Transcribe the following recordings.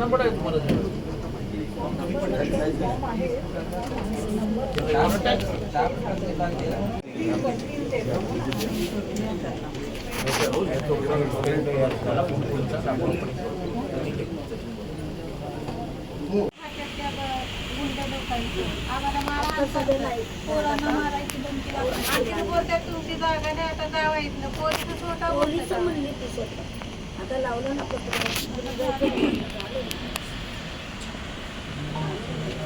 आम्हाला मारा पोरांना मारायची तुमची जागा नाही आता जावा इथनं. पोलीस स्वतः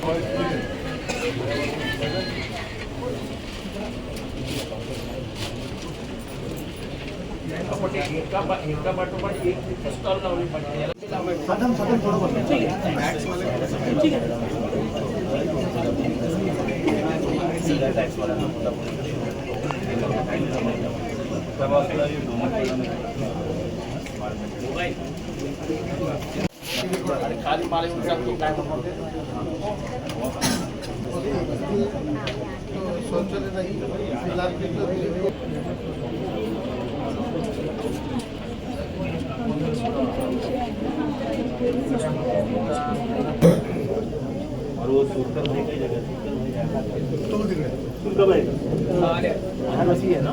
पोलीस बोलतात. म्हणले ते स्वतः आता लावलं ना पत्र आपण एका पा- एका पाठोपाठ एक तिथं स्टॉल लावली पाहिजे याला आणि खाली माल येऊन सांगतो काय म्हणतो है। ना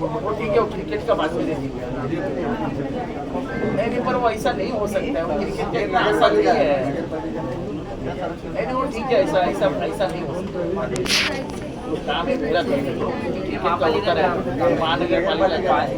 ठीक है वो क्रिकेट का बात में ऐसा नहीं हो सकता है। क्रिकेट का आसान नहीं है। नहीं वो ठीक है, ऐसा ऐसा ऐसा नहीं हो सकता। है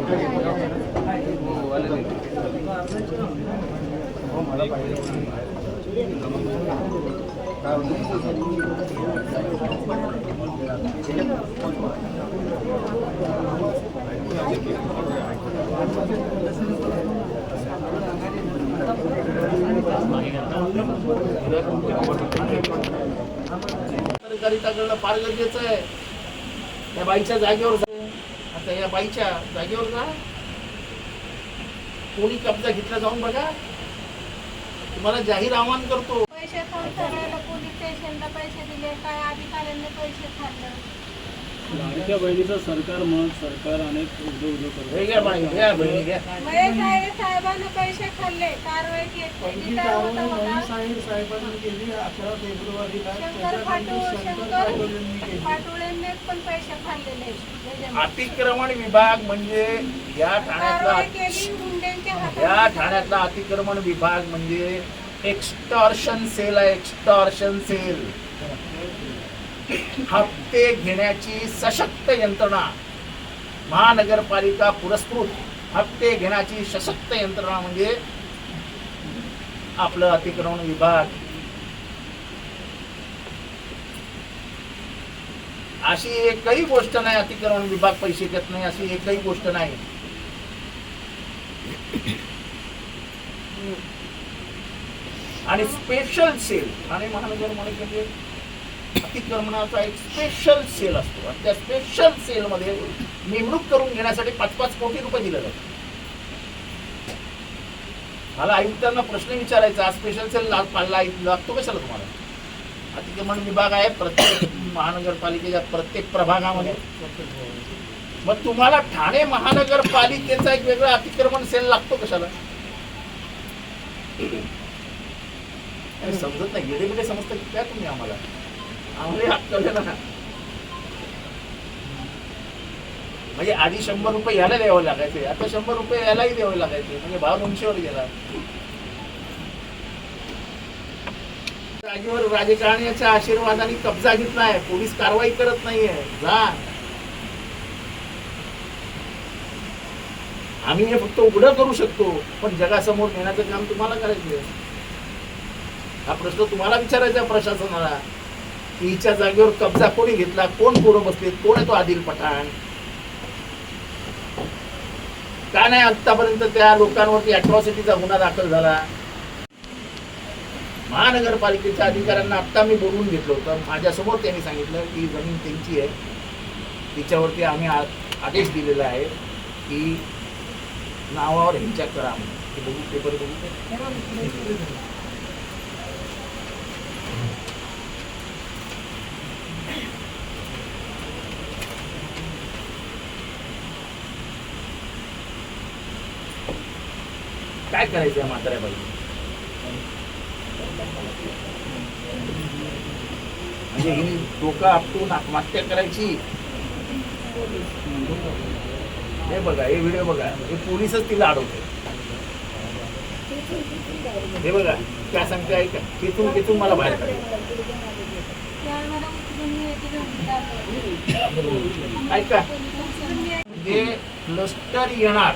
फार गरजेचं आहे. त्या बाईच्या जागेवर जा. आता या बाईच्या जागेवर जा. कोणी कब्जा घेतला जाऊन बघा. तुम्हाला जाहीर आवाहन करतो. पैसे खाऊन सगळ्याला पोलीस स्टेशनला पैसे दिले? काय अधिकाऱ्यांनी पैसे खाल्लं? लाडक्या बहिणीचं सरकार मग सरकार अनेक उद्योग उद्योग हे साहेबांनी पैसे खाल्ले कारवाई केली. काय होता होता शंकर फाटू शंकर फाटुळेंनी पण पैसे खाल्लेले. त्याच्यामध्ये. अतिक्रमण विभाग म्हणजे या ठाण्यातला या ठाण्यातला अतिक्रमण विभाग म्हणजे एक्स्टॉर्शन सेल आहे एक्स्टॉर्शन सेल हप्ते घेण्याची सशक्त यंत्रणा. महानगरपालिका पुरस्कृत. हप्ते घेण्याची सशक्त यंत्रणा म्हणजे आपलं अतिक्रमण विभाग. अशी एकही गोष्ट नाही अतिक्रमण विभाग पैसे घेत नाही अशी एकही गोष्ट नाही. आणि स्पेशल सेल ठाणे महानगर म्हणजे अतिक्रमणाचा एक स्पेशल सेल असतो. आणि त्या स्पेशल सेलमध्ये नेमणूक करून घेण्यासाठी पाच पाच कोटी रुपये दिले जातात. मला आयुक्तांना प्रश्न विचारायचा स्पेशल सेल लागतो कशाला तुम्हाला? अतिक्रमण विभाग आहे प्रत्येक महानगरपालिकेच्या प्रत्येक प्रभागामध्ये. मग तुम्हाला ठाणे महानगरपालिकेचा एक वेगळा अतिक्रमण सेल लागतो कशाला? समजत नाही. गेले बिडे काय तुम्ही आम्हाला? ना म्हणजे आधी शंभर रुपये याला द्यावे लागायचे. आता शंभर रुपये यालाही द्यावे लागायचे. म्हणजे भाव उंचीवर गेला. जागेवर राजकारण्याच्या आशीर्वादाने कब्जा नाही पोलीस कारवाई करत नाहीये. जा. आम्ही हे फक्त उघडं करू शकतो. पण जगासमोर नेण्याचं काम तुम्हाला करायचं आहे. हा प्रश्न तुम्हाला विचारायचा प्रशासनाला. हिच्या जागेवर कब्जा कोणी घेतला? कोण पोरं बसलेत कोण आहे तो आदिल पठाण? का नाही आतापर्यंत त्या लोकांवरती अट्रॉसिटीचा गुन्हा दाखल झाला? महानगरपालिकेच्या अधिकाऱ्यांना आत्ता मी बोलवून घेतलं होतं. माझ्यासमोर त्यांनी सांगितलं की जमीन त्यांची आहे. तिच्यावरती आम्ही आदेश दिलेला आहे की नावावर हिंसा करा म्हणून. बघू पेपर बघू. काय करायचं या म्हाताऱ्या बाई म्हणजे ही डोकं आपटून आत्महत्या करायची? हे बघा हे व्हिडिओ बघा. हे पोलीसच तिला अडवते. हे बघा काय सांगते ऐका तिथून तिथून मला बाहेर काढायचं ऐका. हे क्लस्टर येणार.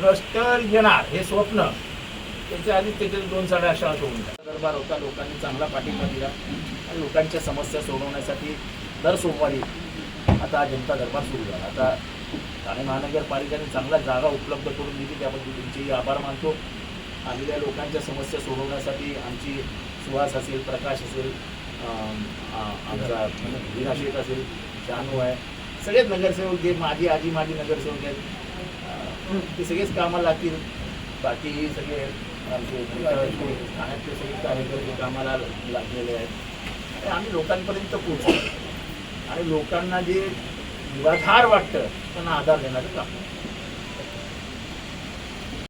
क्लस्टर येणार हे स्वप्न त्याच्या आधी त्याचे दोन साड्या अशा होऊन दरबार होता लोकांनी चांगला पाठिंबा दिला आणि लोकांच्या समस्या सोडवण्यासाठी दर सोमवारी आता हा जनता दरबार सुरू झाला. आता ठाणे महानगरपालिकेने चांगल्या जागा उपलब्ध करून दिली त्याबद्दल तुमचेही आभार मानतो. आलेल्या लोकांच्या समस्या सोडवण्यासाठी आमची सुहास असेल प्रकाश असेल आमचा वीरा शेठ असेल शानू आहे. सगळेच नगरसेवक जे माझी आजी माझी नगरसेवक आहेत ते सगळेच कामाला लागतील. बाकी सगळे आमचे इतर ठाण्यातले सगळे कार्यकर्ते कामाला लागलेले आहेत. आणि आम्ही लोकांपर्यंत पोहोचतो आणि लोकांना जे निराधार वाटतं त्यांना आधार देणारं काम